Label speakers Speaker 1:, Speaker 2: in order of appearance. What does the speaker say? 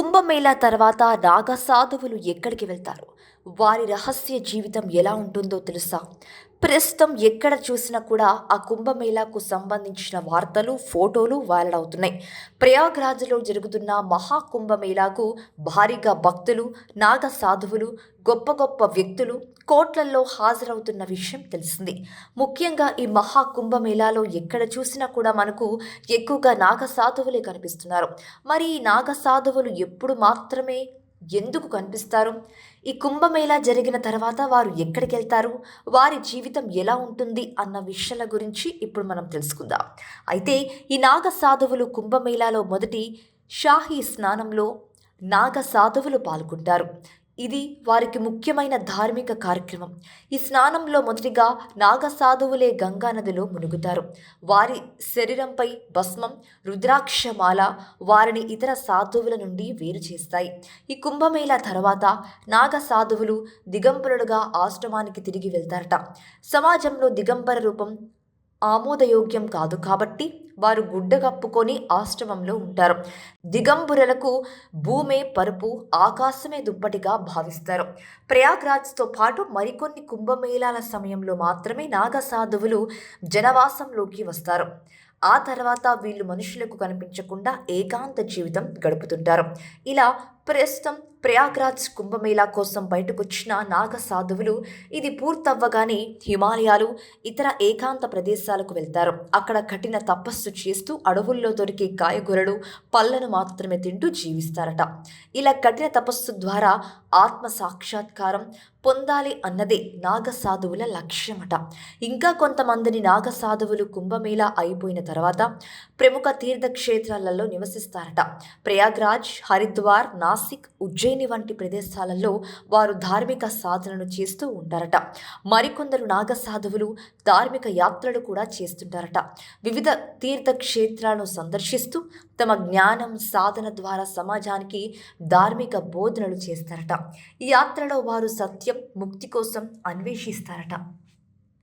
Speaker 1: కుంభమేళా తర్వాత నాగ సాధువులు ఎక్కడికి వెళ్తారు? వారి రహస్య జీవితం ఎలా ఉంటుందో తెలుసా? ప్రస్తుతం ఎక్కడ చూసినా కూడా ఆ కుంభమేళాకు సంబంధించిన వార్తలు ఫోటోలు వైరల్ అవుతున్నాయి. ప్రయాగ్రాజ్లో జరుగుతున్న మహాకుంభమేళాకు భారీగా భక్తులు నాగ సాధువులు గొప్ప గొప్ప వ్యక్తులు కోట్లల్లో హాజరవుతున్న విషయం తెలిసింది. ముఖ్యంగా ఈ మహాకుంభమేళాలో ఎక్కడ చూసినా కూడా మనకు ఎక్కువగా నాగ సాధువులే కనిపిస్తున్నారు. మరి ఈ నాగ సాధువులు ఎప్పుడు మాత్రమే ఎందుకు కనిపిస్తారు? ఈ కుంభమేళా జరిగిన తర్వాత వారు ఎక్కడికి వెళ్తారు? వారి జీవితం ఎలా ఉంటుంది? అన్న విషయాల గురించి ఇప్పుడు మనం తెలుసుకుందాం. అయితే ఈ నాగ సాధువులు కుంభమేళాలో మొదటి షాహీ స్నానంలో నాగ సాధువులు పాల్గొంటారు. ఇది వారికి ముఖ్యమైన ధార్మిక కార్యక్రమం. ఈ స్నానంలో మొదటిగా నాగ సాధువులే గంగా నదిలో మునుగుతారు. వారి శరీరంపై భస్మం రుద్రాక్షమాల వారిని ఇతర సాధువుల నుండి వేరు చేస్తాయి. ఈ కుంభమేళా తర్వాత నాగ సాధువులు దిగంబరులుగా ఆశ్రమానికి తిరిగి వెళ్తారట. సమాజంలో దిగంబర రూపం ఆమోదయోగ్యం కాదు కాబట్టి వారు గుడ్డ కప్పుకొని ఆశ్రమంలో ఉంటారు. దిగంబురలకు భూమే పరుపు ఆకాశమే దుప్పటిగా భావిస్తారు. ప్రయాగ్రాజ్తో పాటు మరికొన్ని కుంభమేళాల సమయంలో మాత్రమే నాగసాధువులు జనవాసంలోకి వస్తారు. ఆ తర్వాత వీళ్ళు మనుషులకు కనిపించకుండా ఏకాంత జీవితం గడుపుతుంటారు. ఇలా ప్రస్తుతం ప్రయాగ్రాజ్ కుంభమేళా కోసం బయటకొచ్చిన నాగ సాధువులు ఇది పూర్తవ్వగానే హిమాలయాలు ఇతర ఏకాంత ప్రదేశాలకు వెళ్తారు. అక్కడ కఠిన తపస్సు చేస్తూ అడవుల్లో దొరికే కాయగూరలు పళ్ళను మాత్రమే తింటూ జీవిస్తారట. ఇలా కఠిన తపస్సు ద్వారా ఆత్మ సాక్షాత్కారం పొందాలి అన్నదే నాగ సాధువుల లక్ష్యమట. ఇంకా కొంతమందిని నాగ సాధువులు కుంభమేళా అయిపోయిన తర్వాత ప్రముఖ తీర్థక్షేత్రాలలో నివసిస్తారట. ప్రయాగ్రాజ్ హరిద్వార్ నాసిక్ ఉజ్జయిని వంటి ప్రదేశాలలో వారు ధార్మిక సాధనను చేస్తూ ఉంటారట మరికొందరు నాగ సాధువులు ధార్మిక యాత్రలు కూడా చేస్తుంటారట. వివిధ తీర్థక్షేత్రాలను సందర్శిస్తూ తమ జ్ఞానం సాధన ద్వారా సమాజానికి ధార్మిక బోధనలు చేస్తారట. ఈ యాత్రలో వారు సత్యం ముక్తి కోసం అన్వేషిస్తారట.